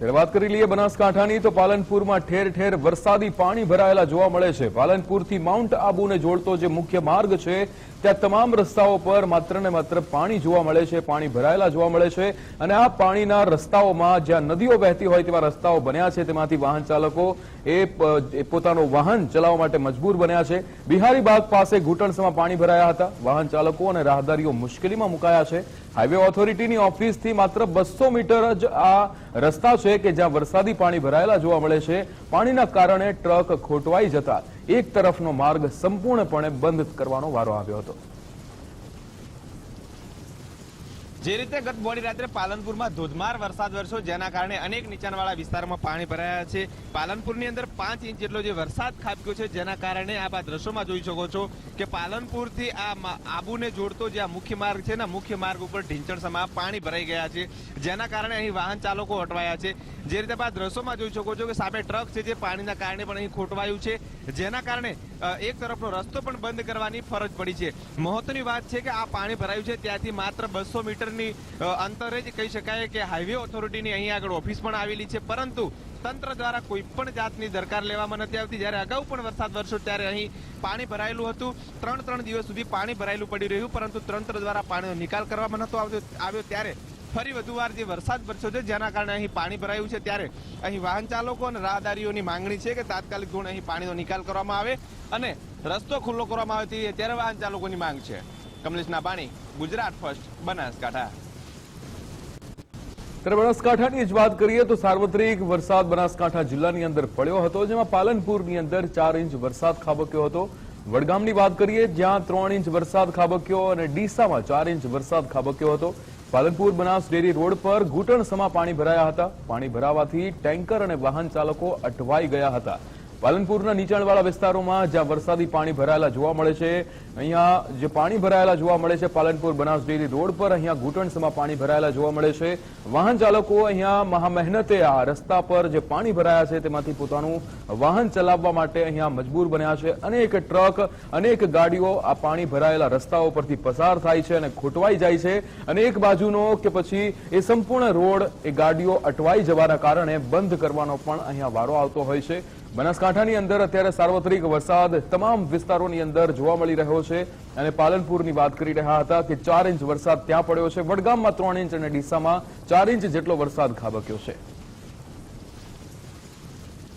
વાત કરી લઈએ બનાસકાંઠાની, તો પાલનપુરમાં ઠેર ઠેર વરસાદી પાણી ભરાયેલા જોવા મળે છે. પાલનપુરથી માઉન્ટ આબુને જોડતો જે મુખ્ય માર્ગ છે, ત્યાં તમામ રસ્તાઓ પર માત્ર ને માત્ર પાણી જોવા મળે છે, પાણી ભરાયેલા જોવા મળે છે અને આ પાણીના રસ્તાઓમાં જ્યાં નદીઓ વહેતી હોય તેવા રસ્તાઓ બન્યા છે, તેમાંથી વાહન ચાલકો એ પોતાનું વાહન ચલાવવા માટે મજબૂર બન્યા છે. બિહારી બાગ પાસે ઘૂંટણસમાં પાણી ભરાયા હતા. વાહન ચાલકો અને રાહદારીઓ મુશ્કેલીમાં મુકાયા છે. હાઈવે ઓથોરિટીની ઓફિસથી માત્ર બસો મીટર જ આ રસ્તા છે કે જ્યાં વરસાદી પાણી ભરાયેલા જોવા મળે છે, પાણીના કારણે ટ્રક ખોટવાઈ જતા એક તરફનો માર્ગ સંપૂર્ણપણે બંધ કરવાનો વારો આવ્યો હતો. જે રીતે ગત મોડી રાત્રે પાલનપુરમાં ધોધમાર વરસાદ વરસ્યો, જેના કારણે અનેક નીચાણવાળા વિસ્તારમાં પાણી ભરાયા છે. પાલનપુરની અંદર પાંચ ઇંચ જેટલો જે વરસાદ ખાબક્યો છે, જેના કારણે આપ આ દ્રશ્યોમાં જોઈ શકો છો કે પાલનપુરથી આ આબુને જોડતો જે આ મુખ્ય માર્ગ છે ને મુખ્ય માર્ગ ઉપર ઢીંચણસમાં પાણી ભરાઈ ગયા છે, જેના કારણે અહીં વાહન ચાલકો અટવાયા છે. જે રીતે આ દ્રશ્યોમાં જોઈ શકો છો કે સામે ટ્રક છે જે પાણીના કારણે પણ અહીં ખોટવાયું છે, જેના કારણે એક તરફનો રસ્તો પણ બંધ કરવાની ફરજ પડી છે. મહત્વની વાત છે કે આ પાણી ભરાયું છે, ત્યાંથી માત્ર બસો મીટરની અ, અંતરે જ કહી શકાય કે હાઈવે ઓથોરિટીની અહીં આગળ ઓફિસ પણ આવેલી છે. પરંતુ તંત્ર દ્વારા કોઈ પણ જાતની દરકાર લેવામાં નથી આવતી. જ્યારે અગાઉ પણ વરસાદ વરસ્યો ત્યારે અહીં પાણી ભરાયેલું હતું. ત્રણ ત્રણ દિવસ સુધી પાણી ભરાયેલું પડી રહ્યું પરંતુ તંત્ર દ્વારા પાણીનો નિકાલ કરવામાં નહોતો આવ્યો. ત્યારે ફરી વધુ વાર જે વરસાદ વરસ્યો છે જેના કારણે અહીં પાણી ભરાયું છે ત્યારે અહીં વાહન ચાલકો અને રાહદારીઓની માંગણી છે કે તાત્કાલિક ધોરણે અહીં પાણીનો નિકાલ કરવામાં આવે અને રસ્તો ખુલ્લો કરવામાં આવે તે ત્યારે વાહન ચાલકોની માંગ છે. કમલેશ નાબાણી, ગુજરાત ફર્સ્ટ બનાસકાંઠા. ત્યારે બનાસકાંઠાની જ વાત કરીએ તો સાર્વત્રિક વરસાદ બનાસકાંઠા જિલ્લાની અંદર પડ્યો હતો, જેમાં પાલનપુરની અંદર ચાર ઇંચ વરસાદ ખાબક્યો હતો. વડગામની વાત કરીએ, જ્યાં ત્રણ ઇંચ વરસાદ ખાબક્યો અને ડીસામાં ચાર ઇંચ વરસાદ ખાબક્યો હતો. પાલનપુર બનાસ ડેરી રોડ પર ઘૂંટણસમાં પાણી ભરાયા હતા. પાણી ભરાવાથી ટેન્કર અને વાહન ચાલકો અટવાઈ ગયા હતા. પાલનપુરના નીચાણવાળા વિસ્તારોમાં જ્યાં વરસાદી પાણી ભરાયેલા જોવા મળે છે, અહીંયા જે પાણી ભરાયેલા જોવા મળે છે, પાલનપુર બનાસ ડેરી રોડ પર અહીંયા ઘૂંટણસમાં પાણી ભરાયેલા જોવા મળે છે. વાહન ચાલકો અહીંયા મહા મહેનતે આ રસ્તા પર જે પાણી ભરાયા છે, તેમાંથી પોતાનું વાહન ચલાવવા માટે અહીંયા મજબૂર બન્યા છે. અનેક ટ્રક, અનેક ગાડીઓ આ પાણી ભરાયેલા રસ્તાઓ પરથી પસાર થાય છે અને ખોટવાઈ જાય છે. અને એક બાજુનો કે પછી એ સંપૂર્ણ રોડ એ ગાડીઓ અટવાઈ જવાના કારણે બંધ કરવાનો પણ અહીંયા વારો આવતો હોય છે. બનાસકાંઠાની અંદર અત્યારે સાર્વત્રિક વરસાદ તમામ વિસ્તારોની અંદર જોવા મળી રહ્યો છે અને પાલનપુરની વાત કરી રહ્યા હતા કે ચાર ઇંચ વરસાદ ત્યાં પડ્યો છે. વડગામમાં ત્રણ ઇંચ અને ડીસામાં ચાર ઇંચ જેટલો વરસાદ ખાબક્યો છે.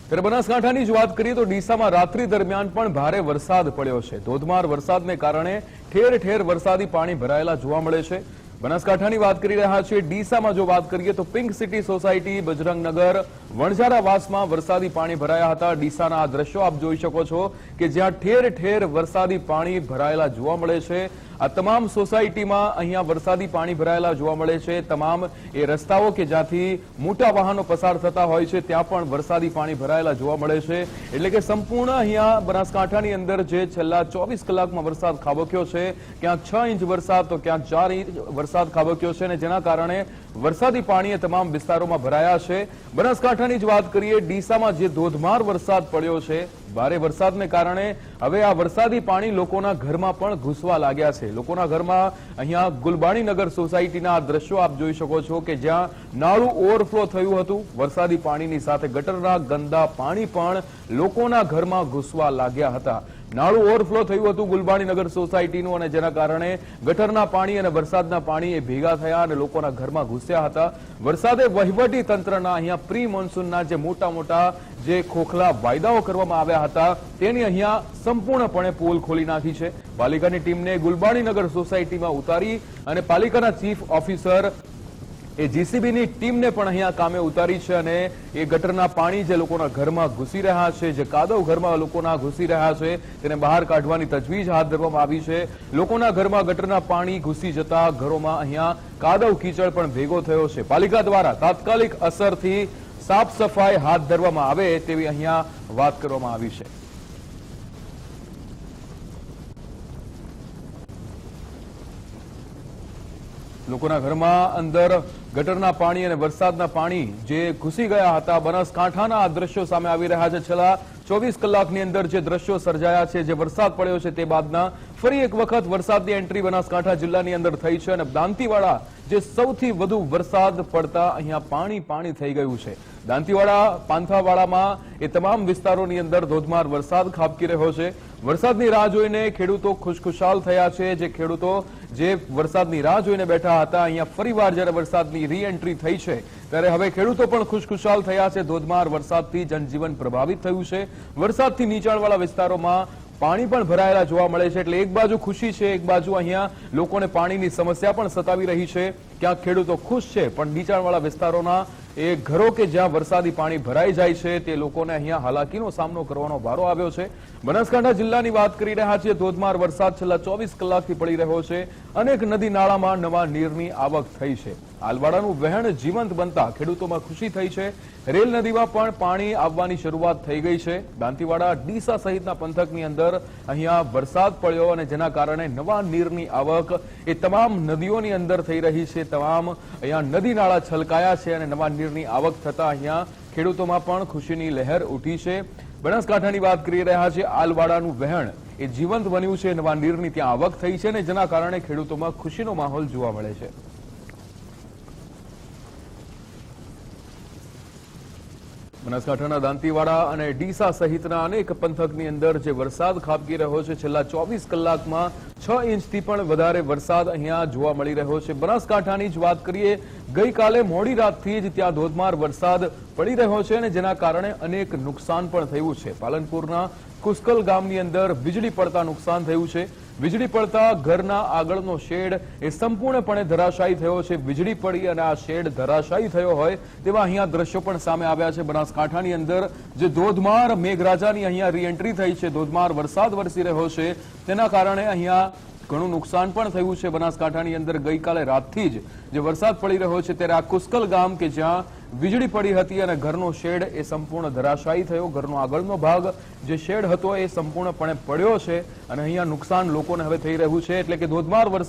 ત્યારે બનાસકાંઠાની જ વાત કરીએ તો ડીસામાં રાત્રિ દરમિયાન પણ ભારે વરસાદ પડ્યો છે. ધોધમાર વરસાદને કારણે ઠેર ઠેર વરસાદી પાણી ભરાયેલા જોવા મળે છે. બનાસકાંઠાની વાત કરી રહ્યા છીએ. ડીસામાં જો વાત કરીએ તો પિંક સિટી સોસાયટી બજરંગનગર વણઝારાવાસમાં વરસાદી પાણી ભરાયા હતા. ડીસાના આ દ્રશ્યો આપ જોઈ શકો છો કે જ્યાં ઠેર ઠેર વરસાદી પાણી ભરાયેલા જોવા મળે છે. આ તમામ સોસાયટીમાં અહીંયા વરસાદી પાણી ભરાયેલા જોવા મળે છે. તમામ એ રસ્તાઓ કે જ્યાંથી મોટા વાહનો પસાર થતા હોય છે, ત્યાં પણ વરસાદી પાણી ભરાયેલા જોવા મળે છે. એટલે કે સંપૂર્ણ અહીંયા બનાસકાંઠાની અંદર જે છેલ્લા ચોવીસ કલાકમાં વરસાદ ખાબક્યો છે, ક્યાંક છ ઇંચ વરસાદ, તો ક્યાંક ચાર ઇંચ વરસાદ ખાબક્યો છે અને જેના કારણે વરસાદી પાણીએ તમામ વિસ્તારોમાં ભરાયા છે. બનાસકાંઠાની જ વાત કરીએ, ડીસામાં જે ધોધમાર વરસાદ પડ્યો છે ભારે વરસાદને કારણે હવે આ વરસાદી પાણી લોકોના ઘરમાં પણ ઘૂસવા લાગ્યા છે. લોકોના ઘરમાં અહીંયા ગુલબાણીનગર સોસાયટીના આ દ્રશ્યો આપ જોઈ શકો છો કે જ્યાં નાળું ઓવરફ્લો થયું હતું. વરસાદી પાણીની સાથે ગટરના ગંદા પાણી પણ લોકોના ઘરમાં ઘૂસવા લાગ્યા હતા. નાળું ઓવરફ્લો થયું હતું ગુલબાણીનગર સોસાયટીનું અને જેના કારણે ગટરના પાણી અને વરસાદના પાણી એ ભેગા થયા અને લોકોના ઘરમાં ઘૂસ્યા હતા. વરસાદે વહીવટી તંત્રના અહીંયા પ્રી મોન્સૂનના જે મોટા મોટા જે ખોખલા વાયદાઓ કરવામાં આવ્યા હતા, તેની અહીંયા સંપૂર્ણપણે પોલ ખોલી નાખી છે. પાલિકાની ટીમને ગુલબાણીનગર સોસાયટીમાં ઉતારી અને પાલિકાના ચીફ ઓફિસર એ જીસીબીની ટીમને પણ અહીંયા કામે ઉતારી છે અને એ ગટરના પાણી જે લોકોના ઘરમાં ઘૂસી રહ્યા છે, જે કાદવ ઘરમાં લોકોના ઘૂસી રહ્યા છે, તેને બહાર કાઢવાની તજવીજ હાથ ધરવામાં આવી છે. લોકોના ઘરમાં ગટરના પાણી ઘૂસી જતા ઘરોમાં અહીંયા કાદવ કીચડ પણ ભેગો થયો છે. પાલિકા દ્વારા તાત્કાલિક અસરથી સાફ સફાઈ હાથ ધરવામાં આવે તેવી અહીંયા વાત કરવામાં આવી છે. લોકોના ઘરમાં અંદર ગટરના પાણી અને વરસાદના પાણી જે ઘૂસી ગયા હતા, બનાસકાંઠાના આ દ્રશ્યો સામે આવી રહ્યા છે. છેલ્લા ચોવીસ કલાકની અંદર જે દ્રશ્યો સર્જાયા છે, જે વરસાદ પડ્યો છે તે બાદના ફરી એક વખત વરસાદની એન્ટ્રી બનાસકાંઠા જિલ્લાની અંદર થઈ છે અને દાંતીવાડા જે સૌથી વધુ વરસાદ પડતા અહીંયા પાણી પાણી થઈ ગયું છે. દાંતીવાડા, પાંથાવાડામાં એ તમામ વિસ્તારોની અંદર ધોધમાર વરસાદ ખાબકી રહ્યો છે. વરસાદની રાહ જોઈને ખેડૂતો ખુશખુશાલ થયા છે. જે ખેડૂતો જે વરસાદની રાહ જોઈને બેઠા હતા, અહીંયા ફરીવાર જ્યારે વરસાદની રીએન્ટ્રી થઈ છે, ત્યારે હવે ખેડૂતો પણ ખુશખુશાલ થયા છે. ધોધમાર વરસાદથી જનજીવન પ્રભાવિત થયું છે. વરસાદથી નીચાણવાળા વિસ્તારોમાં પાણી પણ ભરાયેલા જોવા મળે છે. એટલે એક બાજુ ખુશી છે, એક બાજુ અહીંયા લોકોને પાણીની સમસ્યા પણ સતાવી રહી છે. ક્યાંક ખેડૂતો ખુશ છે, પણ નીચાણવાળા વિસ્તારોના એ ઘરો કે જ્યાં વરસાદી પાણી ભરાઈ જાય છે, તે લોકોને અહીંયા હાલાકીનો સામનો કરવાનો વારો આવ્યો છે. બનાસકાંઠા જિલ્લાની વાત કરી રહ્યા છીએ, ધોધમાર વરસાદ છેલ્લા ચોવીસ કલાકથી પડી રહ્યો છે. અનેક નદી નાળામાં નવા નીરની આવક થઈ છે. આલવાડાનું વહેણ જીવંત બનતા ખેડૂતોમાં ખુશી થઈ છે. રેલ નદીમાં પણ પાણી આવવાની શરૂઆત થઈ ગઈ છે. દાંતીવાડા, ડીસા સહિતના પંથકની અંદર અહીંયા વરસાદ પડ્યો અને જેના કારણે નવા નીરની આવક એ તમામ નદીઓની અંદર થઈ રહી છે. તમામ અહીંયા નદી નાળા છલકાયા છે અને નવા નીરની આવક થતા અહીંયા ખેડૂતોમાં પણ ખુશીની લહેર ઉઠી છે. બનાસકાંઠાની વાત કરી રહ્યા છે. આલવાડાનું વહેણ એ જીવંત બન્યું છે. નવા નીરની ત્યાં આવક થઈ છે અને જેના કારણે ખેડૂતોમાં ખુશીનો માહોલ જોવા મળે છે. બનાસકાંઠાના દાંતીવાડા અને ડીસા સહિતના અનેક પંથકની અંદર જે વરસાદ ખાબકી રહ્યો છે, છેલ્લા ચોવીસ કલાકમાં છ ઇંચથી પણ વધારે વરસાદ અહીંયા જોવા મળી રહ્યો છે. બનાસકાંઠાની જ વાત કરીએ, ગઈકાલે મોડી રાતથી જ ત્યાં ધોધમાર વરસાદ પડી રહ્યો છે અને જેના કારણે અનેક નુકસાન પણ થયું છે. પાલનપુરના કુસ્કલ ગામની અંદર વીજળી પડતા નુકસાન થયું છે. વીજળી પડતા ઘરના આગળનો શેડ એ સંપૂર્ણપણે ધરાશાયી થયો છે. વીજળી પડી અને આ શેડ ધરાશાયી થયો હોય તેવા અહીંયા દ્રશ્યો પણ સામે આવ્યા છે. બનાસકાંઠાની અંદર જે ધોધમાર મેઘરાજાની અહીંયા રીએન્ટ્રી થઈ છે, ધોધમાર વરસાદ વરસી રહ્યો છે, તેના કારણે અહીંયા ઘણું નુકસાન પણ થયું છે બનાસકાંઠાની અંદર. ગઈકાલે રાતથી જ જે વરસાદ પડી રહ્યો છે ત્યારે આ કુસ્કલ ગામ કે જ્યાં વીજળી પડી હતી અને ઘરનો શેડ એ સંપૂર્ણ ધરાશાયી થયો. ઘરનો આગળનો ભાગ જે શેડ હતો એ સંપૂર્ણપણે પડ્યો છે અને અહીંયા નુકસાન લોકોને હવે થઈ રહ્યું છે. એટલે કે ધોધમાર વરસાદ